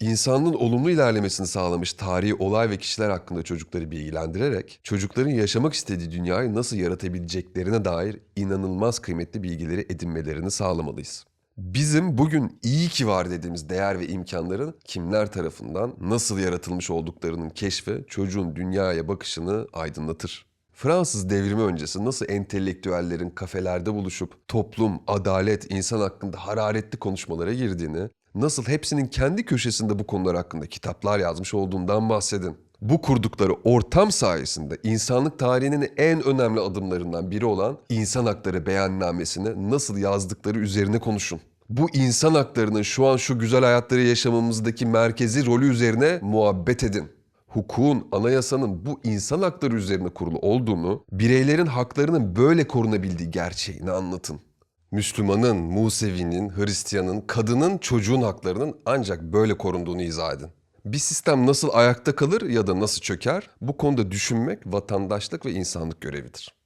İnsanlığın olumlu ilerlemesini sağlamış tarihi olay ve kişiler hakkında çocukları bilgilendirerek çocukların yaşamak istediği dünyayı nasıl yaratabileceklerine dair inanılmaz kıymetli bilgileri edinmelerini sağlamalıyız. Bizim bugün iyi ki var dediğimiz değer ve imkanların kimler tarafından nasıl yaratılmış olduklarının keşfi çocuğun dünyaya bakışını aydınlatır. Fransız devrimi öncesi nasıl entelektüellerin kafelerde buluşup toplum, adalet, insan hakkında hararetli konuşmalara girdiğini, nasıl hepsinin kendi köşesinde bu konular hakkında kitaplar yazmış olduğundan bahsedin. Bu kurdukları ortam sayesinde insanlık tarihinin en önemli adımlarından biri olan insan hakları beyannamesini nasıl yazdıkları üzerine konuşun. Bu insan haklarının şu an şu güzel hayatları yaşamamızdaki merkezi rolü üzerine muhabbet edin hukukun, anayasanın bu insan hakları üzerine kurulu olduğunu, bireylerin haklarının böyle korunabildiği gerçeğini anlatın. Müslümanın, Musevi'nin, Hristiyanın, kadının, çocuğun haklarının ancak böyle korunduğunu izah edin. Bir sistem nasıl ayakta kalır ya da nasıl çöker? Bu konuda düşünmek vatandaşlık ve insanlık görevidir.